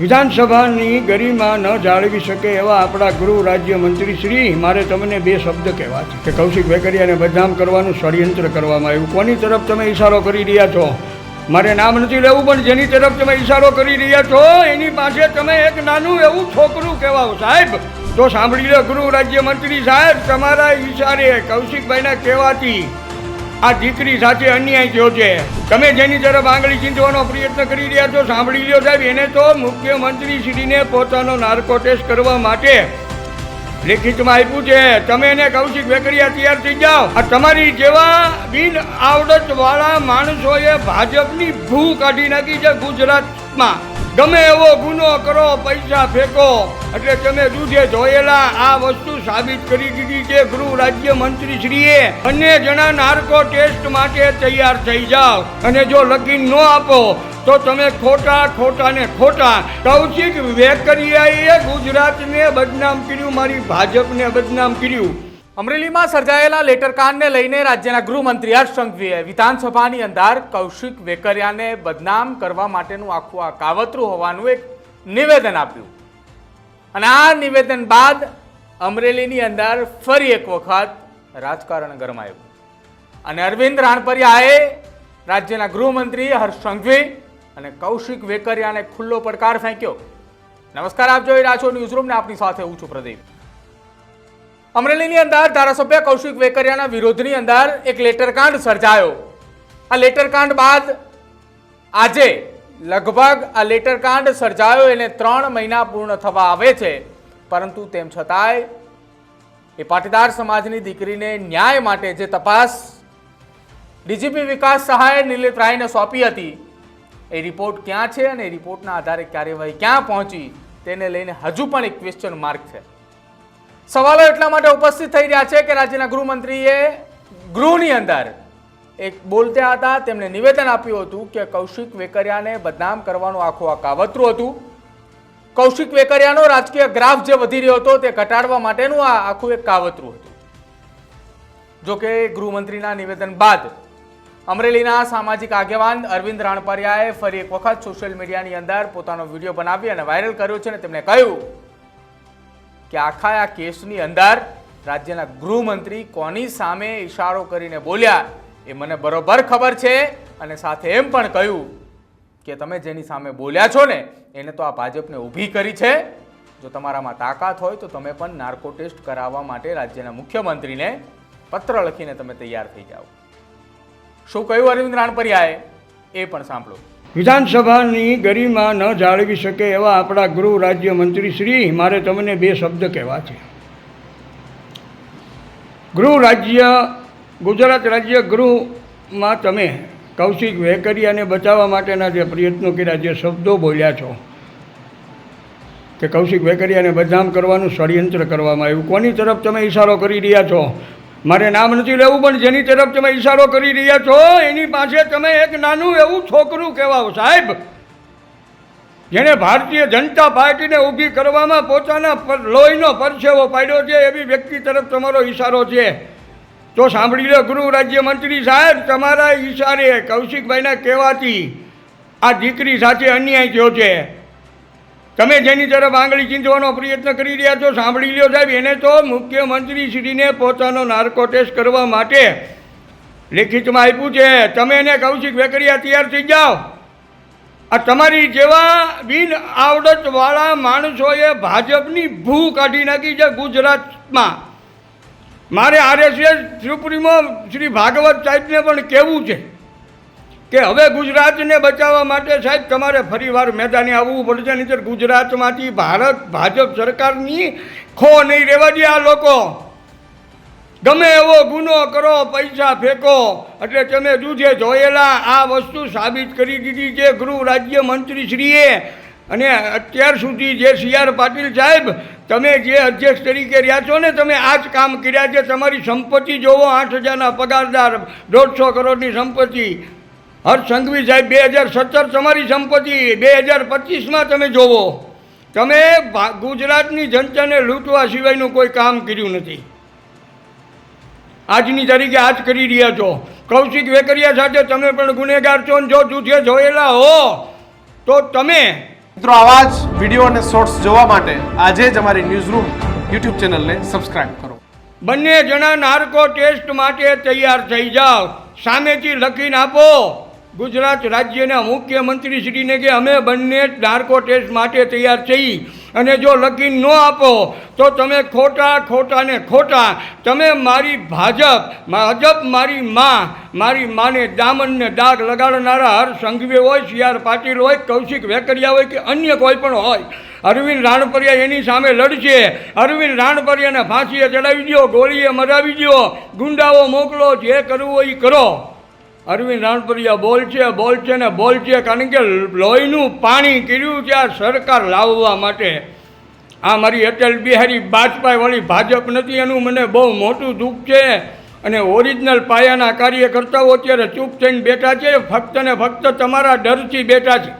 વિધાનસભાની ગરિમા ન જાળવી શકે એવા આપણા ગૃહ રાજ્ય મંત્રી શ્રી, મારે તમને બે શબ્દ કહેવા છે. કે કૌશિક વેકરિયાને બદનામ કરવાનું ષડયંત્ર કરવામાં આવ્યું. કોની તરફ તમે ઈશારો કરી રહ્યા છો? મારે નામ નથી લેવું, પણ જેની તરફ તમે ઈશારો કરી રહ્યા છો, એની પાસે તમે એક નાનું એવું છોકરું કહેવાઓ. સાહેબ, તો સાંભળી લો ગૃહ રાજ્ય મંત્રી સાહેબ, તમારા ઈશારે કૌશિકભાઈના કહેવાથી આ દીકરી સાથે અન્યાય થયો છે. તમે જેની તરફ આંગળી ચીંધવાનો પ્રયત્ન કરી રહ્યા છો, સાંભળી લ્યો સાહેબ, એને તો મુખ્યમંત્રી શ્રીને પોતાનો નાર્કો ટેસ્ટ કરવા માટે લેખિતમાં આપ્યું છે. તમે એને કૌશિક વેકરિયા તૈયાર થઈ જાઓ. આ તમારી જેવા બિન આવડત વાળા માણસોએ ભાજપની ભૂ કાઢી નાખી છે ગુજરાતમાં. ગમે એવો ગુનો કરો, પૈસા ફેંકો, એટલે તમે દૂધે ધોયેલા આ વસ્તુ સાબિત કરી દીધી છે. ગૃહ રાજ્ય મંત્રી શ્રીએ બંને જણા નાર્કો ટેસ્ટ માટે તૈયાર થઈ જાઓ. અને જો લગીન ન આપો, તો તમે ખોટા ખોટા ને ખોટા કૌશિક વેકરિયાએ ગુજરાતને બદનામ કર્યું, મારી ભાજપને બદનામ કર્યું. અમરેલીમાં સર્જાયેલા લેટરકાંડને લઈને રાજ્યના ગૃહમંત્રી હર્ષ સંઘવીએ વિધાનસભાની અંદર કૌશિક વેકરિયાને બદનામ કરવા માટેનું આખું આ કાવતરું હોવાનું એક નિવેદન આપ્યું. અને આ નિવેદન બાદ અમરેલીની અંદર ફરી એક વખત રાજકારણ ગરમાયું. અને અરવિંદ રાણપરિયાએ રાજ્યના ગૃહમંત્રી હર્ષ સંઘવી અને કૌશિક વેકરિયાને ખુલ્લો પડકાર ફેંક્યો. નમસ્કાર, આપ જોઈ રહ્યા છો ન્યૂઝરૂમને આપની સાથે હું છું પ્રદીપ. અમરેલીની અંદર ધારાસભ્ય કૌશિક વેકરિયાના વિરોધની અંદર એક લેટરકાંડ સર્જાયો. આ લેટરકાંડ બાદ આજે લગભગ આ લેટરકાંડ સર્જાયો, એને ત્રણ મહિના પૂર્ણ થવા આવે છે. પરંતુ તેમ છતાંય એ પાટીદાર સમાજની દીકરીને ન્યાય માટે જે તપાસ ડીજીપી વિકાસ સહાય નિલિત રાયને સોંપી હતી, એ રિપોર્ટ ક્યાં છે અને એ રિપોર્ટના આધારે કાર્યવાહી ક્યાં પહોંચી, તેને લઈને હજુ પણ એક ક્વેશ્ચન માર્ક છે. સવાલો એટલા માટે ઉપસ્થિત થઈ રહ્યા છે કે રાજ્યના ગૃહમંત્રીએ ગૃહની અંદર એક બોલતા હતા, તેમણે નિવેદન આપ્યું હતું કે કૌશિક વેકરિયાને બદનામ કરવાનું આખું આ કાવતરું હતું. કૌશિક વેકરિયાનો રાજકીય ગ્રાફ જે વધી રહ્યો હતો તે ઘટાડવા માટેનું આ આખું એક કાવતરું હતું. જોકે ગૃહમંત્રીના નિવેદન બાદ અમરેલીના સામાજિક આગેવાન અરવિંદ રાણપરિયાએ ફરી એક વખત સોશિયલ મીડિયાની અંદર પોતાનો વીડિયો બનાવી અને વાયરલ કર્યો છે અને તેમણે કહ્યું કે આખા આ કેસની અંદર રાજ્યના ગૃહમંત્રી કોની સામે ઇશારો કરીને બોલ્યા એ મને બરોબર ખબર છે. અને સાથે એમ પણ કહ્યું કે તમે જેની સામે બોલ્યા છો ને, એને તો આ ભાજપને ઊભી કરી છે. જો તમારામાં તાકાત હોય તો તમે પણ નાર્કો ટેસ્ટ કરાવવા માટે રાજ્યના મુખ્યમંત્રીને પત્ર લખીને તમે તૈયાર થઈ જાઓ. શું કહ્યું અરવિંદ રાણપરિયાએ? એ પણ સાંભળો. વિધાનસભાની ગરિમા ન જાળવી શકે એવા આપણા ગૃહ રાજ્ય શ્રી, મારે તમને બે શબ્દ કહેવા છે. ગૃહ રાજ્ય, ગુજરાત રાજ્ય ગૃહમાં તમે કૌશિક વેકરિયાને બચાવવા માટેના જે પ્રયત્નો કર્યા, જે શબ્દો બોલ્યા છો, કે કૌશિક વેકરિયાને બદનામ કરવાનું ષડયંત્ર કરવામાં આવ્યું, કોની તરફ તમે ઈશારો કરી રહ્યા છો? મારે નામ નથી લેવું, પણ જેની તરફ તમે ઈશારો કરી રહ્યા છો, એની પાસે તમે એક નાનું એવું છોકરું કહેવાઓ, સાહેબ. જેણે ભારતીય જનતા પાર્ટીને ઊભી કરવામાં પોતાના લોહીનો પરસેવો પાડ્યો છે, એવી વ્યક્તિ તરફ તમારો ઈશારો છે. તો સાંભળી લો, ગૃહ રાજ્ય મંત્રી સાહેબ, તમારા ઈશારે કૌશિકભાઈના કહેવાથી આ દીકરી સાથે અન્યાય થયો છે. તમે જેની તરફ આંગળી ચીંધવાનો પ્રયત્ન કરી રહ્યા છો સાંભળી લ્યો સાહેબ, એને તો મુખ્યમંત્રી શ્રીને પોતાનો નાર્કો ટેસ્ટ કરવા માટે લેખિતમાં આપ્યું છે. તમે એને કૌશિક વેકરિયા તૈયાર થઈ જાઓ. આ તમારી જેવા બિન આવડતવાળા માણસોએ ભાજપની ભૂ કાઢી નાખી છે ગુજરાતમાં. મારે આરએસએસ, સુપ્રીમો શ્રી ભાગવત સાહેબને પણ કહેવું છે. કે હવે ગુજરાતને બચાવવા માટે સાહેબ તમારે ફરીવાર મેદાને આવવું પડશે, નહીંતર ગુજરાતમાંથી ભારત, ભાજપ સરકારની ખો નહીં રહેવા દે આ લોકો. ગમે એવો ગુનો કરો, પૈસા ફેંકો, એટલે તમે દૂધે જોયેલા આ વસ્તુ સાબિત કરી દીધી છે ગૃહ રાજ્ય મંત્રી શ્રીએ અને અત્યાર સુધી જે સી આર પાટીલ સાહેબ, તમે જે અધ્યક્ષ તરીકે રહ્યા છો ને, તમે આ જ કામ કર્યા છે. તમારી સંપત્તિ જોવો, આઠ હજારના પગારદાર, દોઢસો કરોડની સંપત્તિ. હર્ષ સંઘવી સાહેબ બે હજાર સત્તર તમારી સંપત્તિ બે હજાર પચીસમાં તમે જોવો. તમે ગુજરાતની જનતાને લૂંટવા સિવાયનું કોઈ કામ કર્યું નથી. આજની તારીખે આજ કરી રહ્યા છો. કૌશિક વેકરિયા સાથે તમે પણ ગુનેગાર છો જો જૂઠે જોયેલા હો તો તમે મિત્રો આવા જ વીડિયો અને શોર્ટ્સ જોવા માટે આજે જ અમારી ન્યૂઝ રૂમ યુટ્યુબ ચેનલને સબસ્ક્રાઇબ કરો. બંને જણા નાર્કો ટેસ્ટ માટે તૈયાર થઈ જાઓ. સામેથી લખીને આપો. ગુજરાત રાજ્યના મુખ્યમંત્રી શ્રીને કે અમે બંને નાર્કો ટેસ્ટ માટે તૈયાર છીએ. અને જો લખીને ન આપો, તો તમે ખોટા ખોટા ને ખોટા. તમે મારી ભાજપ ભાજપ મારી માં, મારી માને દામનને દાગ લગાડનારા હર સંઘવી હોય, સી આર પાટીલ હોય, કૌશિક વેકરિયા હોય કે અન્ય કોઈ પણ હોય. અરવિંદ રાણપરિયા એની સામે લડશે. અરવિંદ રાણપરિયાને ફાંસીએ ચડાવી દો ગોળીએ મરાવી દો ગુંડાઓ મોકલો, જે કરવું હોય એ કરો. અરવિંદ રાણપુરિયા બોલ છે બોલ છે ને બોલ છે, કારણ કે લોહીનું પાણી કર્યું છે આ સરકાર લાવવા માટે. આ મારી અટલ બિહારી વાજપેયી વાળી ભાજપ નથી, એનું મને બહુ મોટું દુઃખ છે. અને ઓરિજિનલ પાયાના કાર્યકર્તાઓ અત્યારે ચૂપ થઈને બેઠા છે, ફક્ત ને ફક્ત તમારા ડરથી બેઠા છે.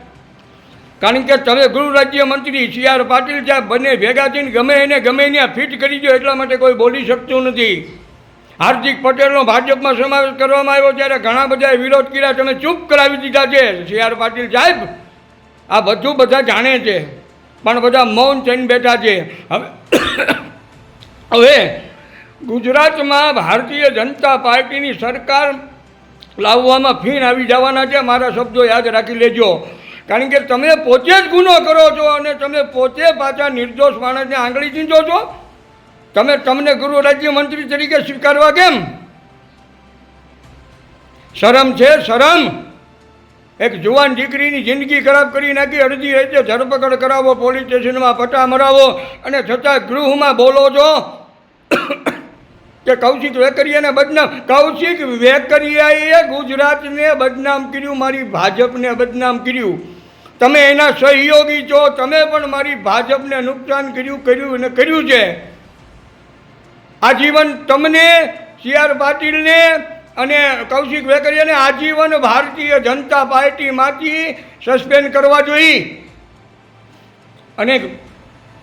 કારણ કે તમે ગૃહ રાજ્યમંત્રી સી આર પાટીલ સાહેબ બંને ભેગા થઈને ગમે એને ગમે ત્યાં ફિટ કરી દો, એટલા માટે કોઈ બોલી શકતું નથી. હાર્દિક પટેલનો ભાજપમાં સમાવેશ કરવામાં આવ્યો ત્યારે ઘણા બધાએ વિરોધ કર્યા. તમે ચૂપ કરાવી દીધા છે. સી આર પાટીલ સાહેબ, આ બધું બધા જાણે છે, પણ બધા મૌન થઈને બેઠા છે. હવે હવે ગુજરાતમાં ભારતીય જનતા પાર્ટીની સરકાર લાવવામાં ફીણ આવી જવાના છે. મારા શબ્દો યાદ રાખી લેજો. કારણ કે તમે પોતે જ ગુનો કરો છો અને તમે પોતે પાછા નિર્દોષ માણસને આંગળી ચીંધો છો. તમે તમને ગૃહ રાજ્યમંત્રી તરીકે સ્વીકારવા કેમ? શરમ છે, શરમ. એક જુવાન દીકરીની જિંદગી ખરાબ કરી નાખી અડધી રીતે ધરપકડ કરાવો, પોલીસ સ્ટેશનમાં પટા મરાવો અને છતાં ગૃહમાં બોલો છો કે કૌશિક વેકરિયાને બદનામ. કૌશિક વેકરિયાએ ગુજરાતને બદનામ કર્યું, મારી ભાજપને બદનામ કર્યું. તમે એના સહયોગી છો, તમે પણ મારી ભાજપને નુકસાન કર્યું કર્યું અને કર્યું છે. આજીવન તમને, સી આર પાટીલને અને કૌશિક વેકરિયાને આજીવન ભારતીય જનતા પાર્ટીમાંથી સસ્પેન્ડ કરવા જોઈએ. અને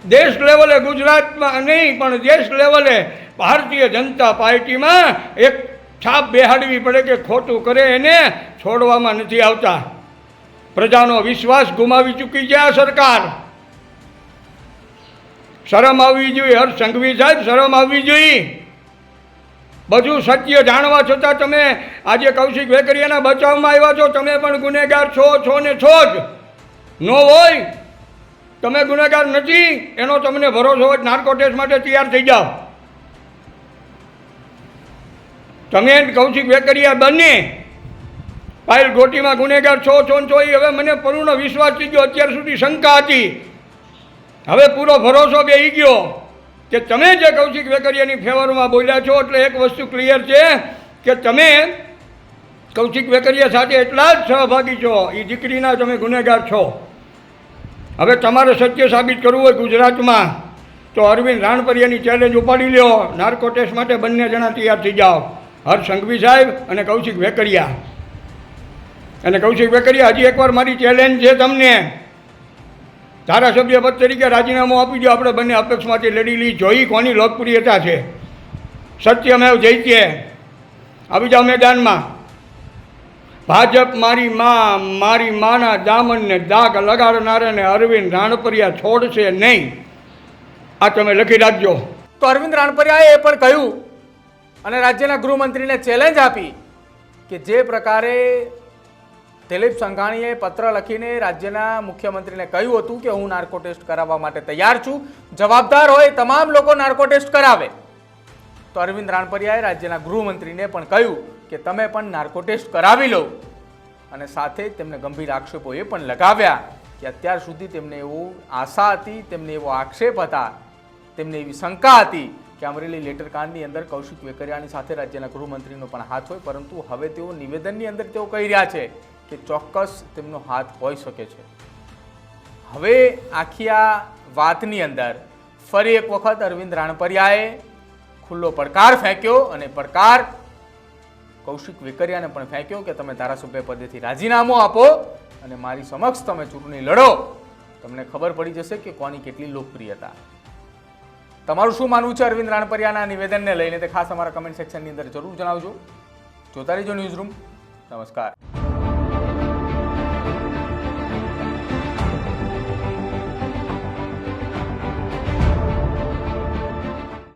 દેશ લેવલે ગુજરાતમાં નહીં, પણ દેશ લેવલે ભારતીય જનતા પાર્ટીમાં એક છાપ બેહાડવી પડે કે ખોટું કરે એને છોડવામાં નથી આવતા. પ્રજાનો વિશ્વાસ ગુમાવી ચૂકી છે આ સરકાર. શરમ આવવી જોઈએ હર સંઘવી સાહેબ, શરમ આવવી જોઈએ. બધું સત્ય જાણવા છતાં તમે આજે કૌશિક વેકરિયાના બચાવમાં આવ્યા છો, તમે પણ ગુનેગાર છો છો ને છો જ. ન હોય, તમે ગુનેગાર નથી, એનો તમને ભરોસો હોય નાર્કો ટેસ્ટ માટે તૈયાર થઈ જાઓ. તમે કૌશિક વેકરિયા બંને પાયલ ગોટીમાં ગુનેગાર છો છો છો, એ હવે મને પૂર્ણ વિશ્વાસ થઈ ગયો, અત્યાર સુધી શંકા હતી. હવે પૂરો ભરોસો બેહી ગયો કે તમે જે કૌશિક વેકરિયાની ફેવરમાં બોલ્યા છો એટલે એક વસ્તુ ક્લિયર છે કે તમે કૌશિક વેકરિયા સાથે એટલા જ સહભાગી છો એ દીકરીના તમે ગુનેગાર છો. હવે તમારે સત્ય સાબિત કરવું હોય ગુજરાતમાં, તો અરવિંદ રાણપરિયાની ચેલેન્જ ઉપાડી લ્યો. નાર્કો ટેસ્ટ માટે બંને જણા તૈયાર થઈ જાઓ. હર્ષ સંઘવી સાહેબ અને કૌશિક વેકરિયા અને કૌશિક વેકરિયા હજી એકવાર મારી ચેલેન્જ છે તમને. ધારાસભ્ય પદ તરીકે રાજીનામું આપી દો. આપણે બંને અપક્ષમાંથી લડી લઈ. જોઈ કોની લોકપ્રિયતા છે. સત્યમેવ જયત્ય આવી જાઓ મેદાનમાં ભાજપ મારી માં, મારી માના દામનને દાગ લગાડનારાને અરવિંદ રાણપરિયા છોડશે નહીં. આ તમે લખી રાખજો. તો અરવિંદ રાણપરિયાએ એ પણ કહ્યું અને રાજ્યના ગૃહમંત્રીને ચેલેન્જ આપી કે જે પ્રકારે દિલીપ સંઘાણીએ પત્ર લખીને રાજ્યના મુખ્યમંત્રીને કહ્યું હતું કે હું નાર્કો ટેસ્ટ કરાવવા માટે તૈયાર છું. જવાબદાર હોય તમામ લોકો નાર્કો ટેસ્ટ કરાવે. તો અરવિંદ રાણપરિયાએ રાજ્યના ગૃહમંત્રીને પણ કહ્યું કે તમે પણ નાર્કો ટેસ્ટ કરાવી લો. અને સાથે તેમને ગંભીર આક્ષેપો એ પણ લગાવ્યા કે અત્યાર સુધી તેમને એવું આશા હતી, તેમને એવો આક્ષેપ હતા, તેમને એવી શંકા હતી કે અમરેલી લેટર કાંડની અંદર કૌશિક વેકરિયાની સાથે રાજ્યના ગૃહમંત્રીનો પણ હાથ હોય, પરંતુ હવે તેઓ નિવેદનની અંદર તેઓ કહી રહ્યા છે. કે ચોક્કસ તેમનો હાથ હોઈ શકે છે. હવે આખી આ વાતની અંદર ફરી એક વખત અરવિંદ રાણપરિયાએ ખુલ્લો પડકાર ફેંક્યો અને પડકાર કૌશિક વેકરિયાને પણ ફેંક્યો કે તમે ધારાસભ્ય પદેથી રાજીનામું આપો અને મારી સમક્ષ તમે ચૂંટણી લડો. તમને ખબર પડી જશે કે કોની કેટલી લોકપ્રિયતા. તમારું શું માનવું છે અરવિંદ રાણપરિયાના નિવેદનને લઈને? તે ખાસ અમારા કમેન્ટ સેક્શનની અંદર જરૂર જણાવજો. જોતા રહેજો ન્યૂઝ રૂમ નમસ્કાર.